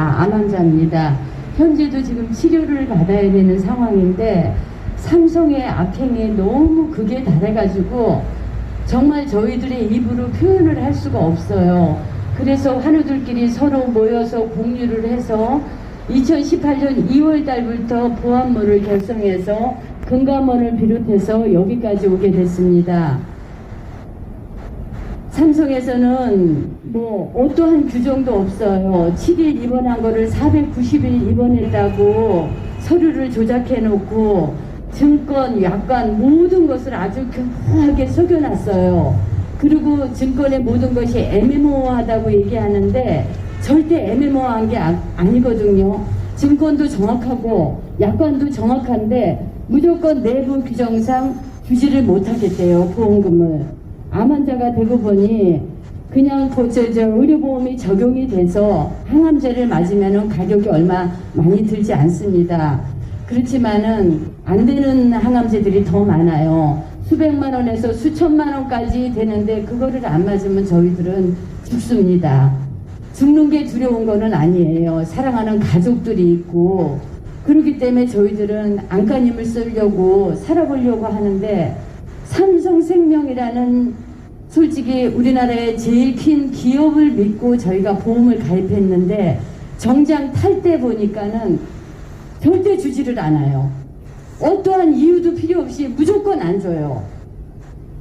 다암 환자입니다. 현재도 지금 치료를 받아야 되는 상황인데 삼성의 악행에 너무 극에 달해가지고 정말 저희들의 입으로 표현을 할 수가 없어요. 그래서 환우들끼리 서로 모여서 공유를 해서 2018년 2월 달부터 보안모를 결성해서 금감원을 비롯해서 여기까지 오게 됐습니다. 삼성에서는 뭐 어떠한 규정도 없어요. 7일 입원한 거를 490일 입원했다고 서류를 조작해 놓고 증권, 약관 모든 것을 아주 교묘하게 속여놨어요. 그리고 증권의 모든 것이 애매모호하다고 얘기하는데 절대 애매모호한 게 아, 아니거든요. 증권도 정확하고 약관도 정확한데 무조건 내부 규정상 주지를 못하겠대요. 보험금을. 암 환자가 되고 보니 그냥 그 저, 저 의료보험이 적용이 돼서 항암제를 맞으면 가격이 얼마 많이 들지 않습니다. 그렇지만은 안 되는 항암제들이 더 많아요. 수백만 원에서 수천만 원까지 되는데 그거를 안 맞으면 저희들은 죽습니다. 죽는 게 두려운 거는 아니에요. 사랑하는 가족들이 있고 그렇기 때문에 저희들은 안간힘을 쓰려고 살아보려고 하는데 삼성생명이라는 솔직히 우리나라의 제일 큰 기업을 믿고 저희가 보험을 가입했는데 정장 탈 때 보니까는 절대 주지를 않아요. 어떠한 이유도 필요 없이 무조건 안 줘요.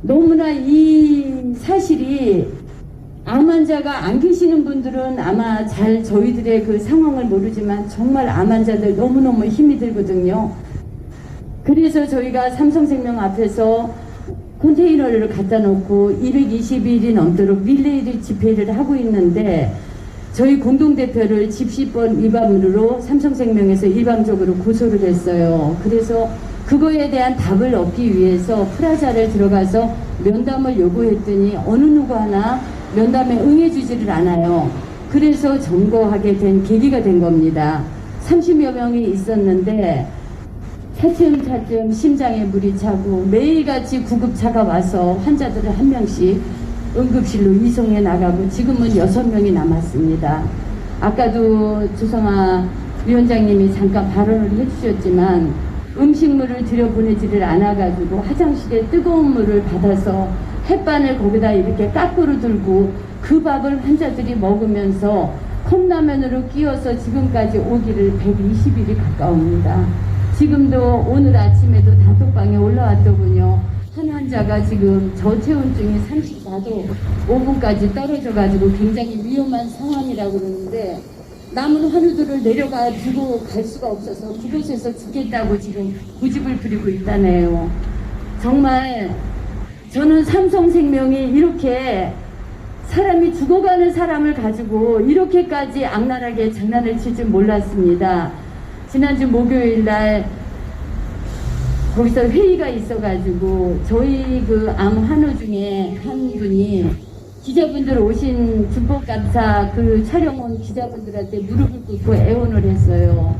너무나 이 사실이 암 환자가 안 계시는 분들은 아마 잘 저희들의 그 상황을 모르지만 정말 암 환자들 너무너무 힘이 들거든요. 그래서 저희가 삼성생명 앞에서 컨테이너를 갖다 놓고 220일이 넘도록 릴레이 집회를 하고 있는데 저희 공동대표를 집시법 위반으로 삼성생명에서 일방적으로 고소를 했어요. 그래서 그거에 대한 답을 얻기 위해서 프라자를 들어가서 면담을 요구했더니 어느 누구 하나 면담에 응해주지를 않아요. 그래서 점거하게 된 계기가 된 겁니다. 30여 명이 있었는데 차츰차츰 심장에 물이 차고 매일같이 구급차가 와서 환자들을 한 명씩 응급실로 이송해 나가고 지금은 여섯 명이 남았습니다. 아까도 주성아 위원장님이 잠깐 발언을 해주셨지만 음식물을 들여보내지를 않아가지고 화장실에 뜨거운 물을 받아서 햇반을 거기다 이렇게 까꾸로 들고 그 밥을 환자들이 먹으면서 컵라면으로 끼워서 지금까지 오기를 120일이 가까웁니다. 지금도 오늘 아침에도 단톡방에 올라왔더군요. 한 환자가 지금 저체온증이 34도 5분까지 떨어져가지고 굉장히 위험한 상황이라고 그러는데 남은 환우들을 내려가 두고 갈 수가 없어서 그곳에서 죽겠다고 지금 고집을 부리고 있다네요. 정말 저는 삼성생명이 이렇게 사람이 죽어가는 사람을 가지고 이렇게까지 악랄하게 장난을 칠 줄 몰랐습니다. 지난주 목요일 날 거기서 회의가 있어가지고 저희 그 암 환우 중에 한 분이 기자분들 오신 준법감사 그 촬영 온 기자분들한테 무릎을 꿇고 애원을 했어요.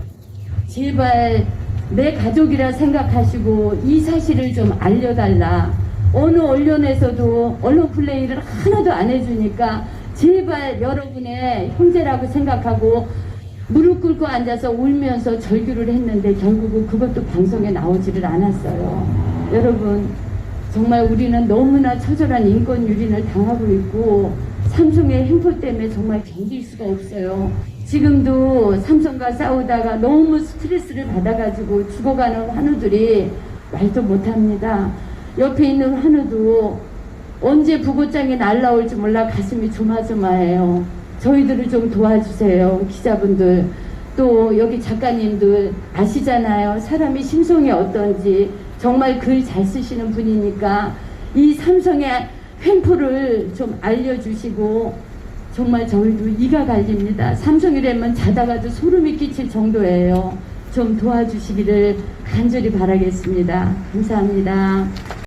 제발 내 가족이라 생각하시고 이 사실을 좀 알려달라. 어느 언론에서도 언론 플레이를 하나도 안 해주니까 제발 여러분의 형제라고 생각하고 무릎 꿇고 앉아서 울면서 절규를 했는데 결국은 그것도 방송에 나오지를 않았어요. 여러분 정말 우리는 너무나 처절한 인권 유린을 당하고 있고 삼성의 행포 때문에 정말 견딜 수가 없어요. 지금도 삼성과 싸우다가 너무 스트레스를 받아가지고 죽어가는 환우들이 말도 못합니다. 옆에 있는 환우도 언제 부고장이 날라올지 몰라 가슴이 조마조마해요. 저희들을 좀 도와주세요. 기자분들. 또 여기 작가님들 아시잖아요. 사람이 심성이 어떤지 정말 글 잘 쓰시는 분이니까 이 삼성의 횡포를 좀 알려주시고 정말 저희도 이가 갈립니다. 삼성이라면 자다가도 소름이 끼칠 정도예요. 좀 도와주시기를 간절히 바라겠습니다. 감사합니다.